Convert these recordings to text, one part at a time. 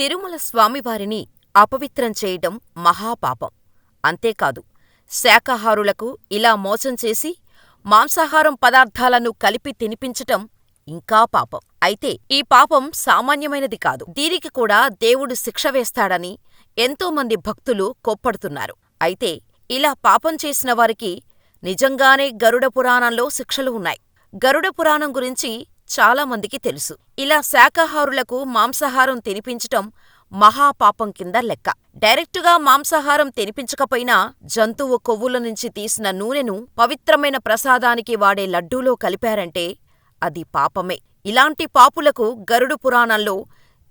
తిరుమల స్వామివారిని అపవిత్రం చేయడం మహాపాపం. అంతేకాదు, శాకాహారులకు ఇలా మోసం చేసి మాంసాహారం పదార్థాలను కలిపి తినిపించటం ఇంకా పాపం. అయితే ఈ పాపం సామాన్యమైనది కాదు. దీనికి కూడా దేవుడు శిక్ష వేస్తాడని ఎంతోమంది భక్తులు కోప్పడుతున్నారు. అయితే ఇలా పాపం చేసిన వారికి నిజంగానే గరుడ పురాణంలో శిక్షలు ఉన్నాయి. గరుడ పురాణం గురించి చాలామందికి తెలుసు. ఇలా శాకాహారులకు మాంసాహారం తినిపించటం మహాపాపం కింద లెక్క. డైరెక్టుగా మాంసాహారం తినిపించకపోయినా జంతువు కొవ్వుల నుంచి తీసిన నూనెను పవిత్రమైన ప్రసాదానికి వాడే లడ్డూలో కలిపారంటే అది పాపమే. ఇలాంటి పాపులకు గరుడ పురాణంలో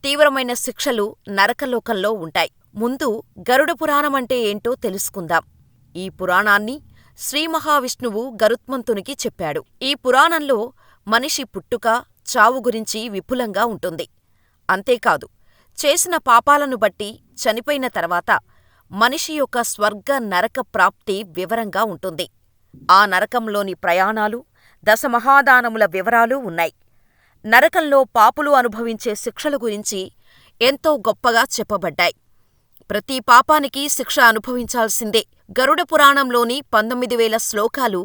తీవ్రమైన శిక్షలు నరకలోకంలో ఉంటాయి. ముందు గరుడ పురాణమంటే ఏంటో తెలుసుకుందాం. ఈ పురాణాన్ని శ్రీమహావిష్ణువు గరుత్మంతునికి చెప్పాడు. ఈ పురాణంలో మనిషి పుట్టుక, చావు గురించి విపులంగా ఉంటుంది. అంతేకాదు, చేసిన పాపాలను బట్టి చనిపోయిన తర్వాత మనిషి యొక్క స్వర్గ నరక ప్రాప్తి వివరంగా ఉంటుంది. ఆ నరకంలోని ప్రయాణాలు, దశమహాదానముల వివరాలూ ఉన్నాయి. నరకంలో పాపులు అనుభవించే శిక్షల గురించి ఎంతో గొప్పగా చెప్పబడ్డాయి. ప్రతి పాపానికి శిక్ష అనుభవించాల్సిందే. గరుడ పురాణంలోని పంతొమ్మిది వేల శ్లోకాలు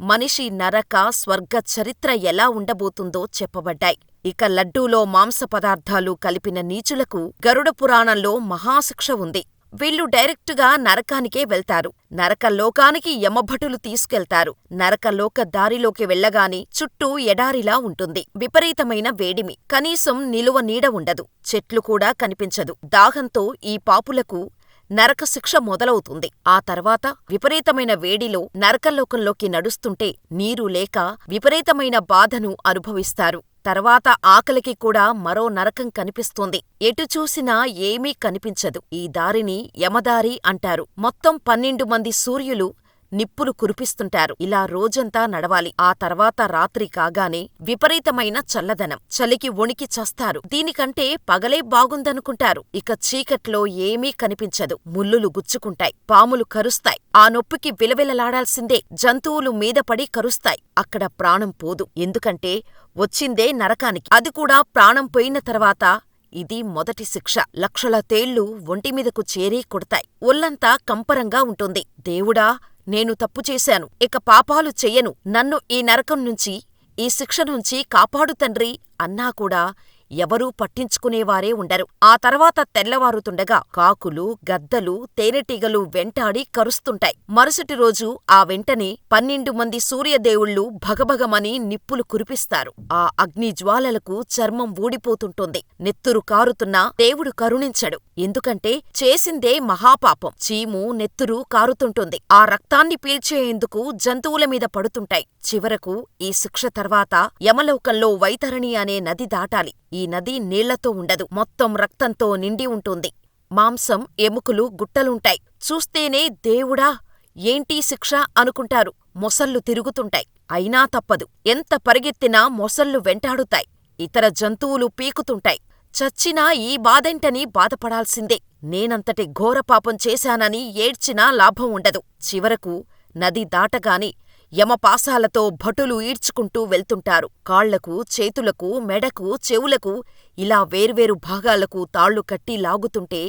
మనిషి నరక, స్వర్గ చరిత్ర ఎలా ఉండబోతుందో చెప్పబడ్డాయి. ఇక లడ్డూలో మాంస పదార్థాలు కలిపిన నీచులకు గరుడ పురాణంలో మహాశిక్ష ఉంది. వీళ్ళు డైరెక్టుగా నరకానికే వెళ్తారు. నరకలోకానికి యమభటులు తీసుకెళ్తారు. నరకలోక దారిలోకి వెళ్ళగానే చుట్టూ ఎడారిలా ఉంటుంది. విపరీతమైన వేడిమి. కనీసం నిలువ నీడ ఉండదు. చెట్లు కూడా కనిపించదు. దాహంతో ఈ పాపులకు నరకశిక్ష మొదలవుతుంది. ఆ తర్వాత విపరీతమైన వేడిలో నరకలోకంలోకి నడుస్తుంటే నీరు లేక విపరీతమైన బాధను అనుభవిస్తారు. తర్వాత ఆకలికి కూడా మరో నరకం కనిపిస్తుంది. ఎటు చూసినా ఏమీ కనిపించదు. ఈ దారిని యమదారి అంటారు. మొత్తం పన్నెండు మంది సూర్యులు నిప్పులు కురిపిస్తుంటారు. ఇలా రోజంతా నడవాలి. ఆ తర్వాత రాత్రి కాగానే విపరీతమైన చల్లదనం. చలికి వణికి చస్తారు. దీనికంటే పగలే బాగుందనుకుంటారు. ఇక చీకట్లో ఏమీ కనిపించదు. ముల్లులు గుచ్చుకుంటాయి. పాములు కరుస్తాయి. ఆ నొప్పికి విలవిలలాడాల్సిందే. జంతువులు మీదపడి కరుస్తాయి. అక్కడ ప్రాణం పోదు. ఎందుకంటే వచ్చిందే నరకానికి. అది కూడా ప్రాణం పోయిన తర్వాత ఇది మొదటి శిక్ష. లక్షల తేళ్ళు ఒంటిమీదకు చేరి కొడతాయి. ఒళ్ళంతా కంపరంగా ఉంటుంది. దేవుడా! నేను తప్పు చేశాను. ఇక పాపాలు చెయ్యను. నన్ను ఈ నరకం నుంచి, ఈ శిక్ష నుంచి కాపాడు తండ్రీ అన్నా కూడా ఎవరూ పట్టించుకునేవారే ఉండరు. ఆ తర్వాత తెల్లవారుతుండగా కాకులు, గద్దలు, తేనెటీగలు వెంటాడి కరుస్తుంటాయి. మరుసటి రోజు ఆ వెంటనే పన్నెండు మంది సూర్యదేవుళ్ళు భగభగమని నిప్పులు కురిపిస్తారు. ఆ అగ్నిజ్వాలలకు చర్మం ఊడిపోతుంటుంది. నెత్తురు కారుతున్నా దేవుడు కరుణించడు. ఎందుకంటే చేసిందే మహాపాపం. చీము, నెత్తురు కారుతుంటుంది. ఆ రక్తాన్ని పీల్చేందుకు జంతువుల మీద పడుతుంటాయి. చివరకు ఈ శిక్ష తర్వాత యమలోకంలో వైతరణి అనే నది దాటాలి. ఈ ఈ నది నీళ్ళతో ఉండదు. మొత్తం రక్తంతో నిండి ఉంటుంది. మాంసం, ఎముకలు, గుట్టలుంటాయి. చూస్తేనే దేవుడా! ఏంటీ శిక్ష అనుకుంటారు. మొసళ్ళు తిరుగుతుంటాయి. అయినా తప్పదు. ఎంత పరిగెత్తినా మొసళ్ళు వెంటాడుతాయి. ఇతర జంతువులు పీకుతుంటాయి. చచ్చినా ఈ బాధేంటని బాధపడాల్సిందే. నేనంతటి ఘోరపాపం చేశానని ఏడ్చినా లాభం ఉండదు. చివరకు నది దాటగానే యమపాశాలతో భటులు ఈడ్చుకుంటూ వెళ్తుంటారు. కాళ్ళకు, చేతులకు, మెడకు, చెవులకు ఇలా వేర్వేరు భాగాలకు తాళ్ళు కట్టి లాగుతుంటే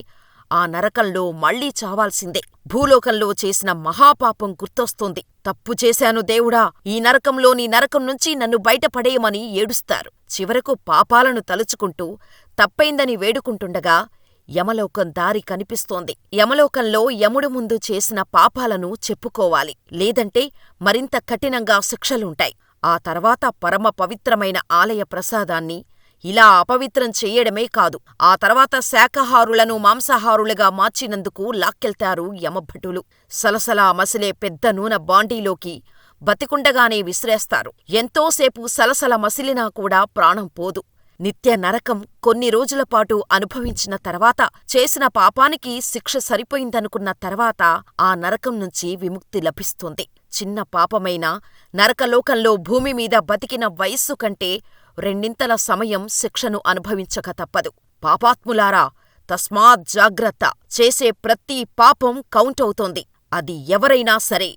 ఆ నరకంలో మళ్ళీ చావాల్సిందే. భూలోకంలో చేసిన మహాపాపం గుర్తొస్తుంది. తప్పు చేశాను దేవుడా! ఈ నరకంలోని నరకం నుంచి నన్ను బయటపడేయమని ఏడుస్తారు. చివరకు పాపాలను తలుచుకుంటూ తప్పైందని వేడుకుంటుండగా యమలోకం దారి కనిపిస్తోంది. యమలోకంలో యముడు ముందు చేసిన పాపాలను చెప్పుకోవాలి. లేదంటే మరింత కఠినంగా శిక్షలుంటాయి. ఆ తర్వాత పరమ పవిత్రమైన ఆలయ ప్రసాదాన్ని ఇలా అపవిత్రం చెయ్యడమే కాదు, ఆ తర్వాత శాకాహారులను మాంసాహారులుగా మార్చినందుకు లాక్కెళ్తారు యమభటులు. సలసలా మసిలే పెద్ద నూనె బాండీలోకి బతికుండగానే విసిరేస్తారు. ఎంతోసేపు సలసల మసిలినా కూడా ప్రాణం పోదు. నిత్య నరకం కొన్ని రోజులపాటు అనుభవించిన తర్వాత చేసిన పాపానికి శిక్ష సరిపోయిందనుకున్న తర్వాత ఆ నరకం నుంచి విముక్తి లభిస్తుంది. చిన్న పాపమైనా నరకలోకంలో భూమిమీద బతికిన వయస్సు కంటే రెండింతల సమయం శిక్షను అనుభవించక తప్పదు. పాపాత్ములారా! తస్మాత్ జాగ్రత్త! చేసే ప్రతి పాపం కౌంటవుతోంది అది ఎవరైనా సరే.